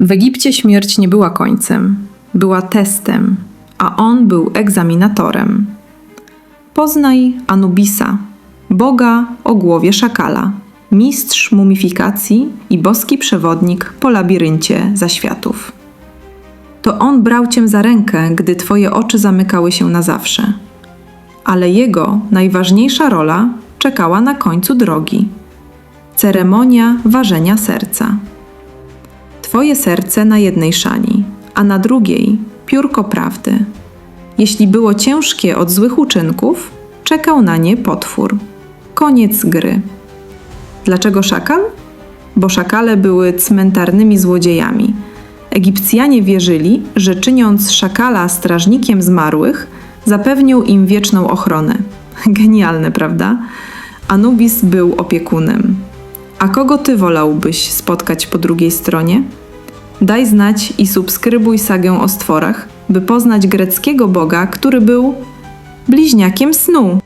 W Egipcie śmierć nie była końcem, była testem, a on był egzaminatorem. Poznaj Anubisa, boga o głowie szakala, mistrz mumifikacji i boski przewodnik po labiryncie zaświatów. To on brał cię za rękę, gdy twoje oczy zamykały się na zawsze. Ale jego najważniejsza rola czekała na końcu drogi ceremonia ważenia serca. Twoje serce na jednej szali, a na drugiej piórko prawdy. Jeśli było ciężkie od złych uczynków, czekał na nie potwór. Koniec gry. Dlaczego szakal? Bo szakale były cmentarnymi złodziejami. Egipcjanie wierzyli, że czyniąc szakala strażnikiem zmarłych, zapewnią im wieczną ochronę. Genialne, prawda? Anubis był opiekunem. A kogo ty wolałbyś spotkać po drugiej stronie? Daj znać i subskrybuj sagę o stworach, by poznać greckiego boga, który był bliźniakiem snu.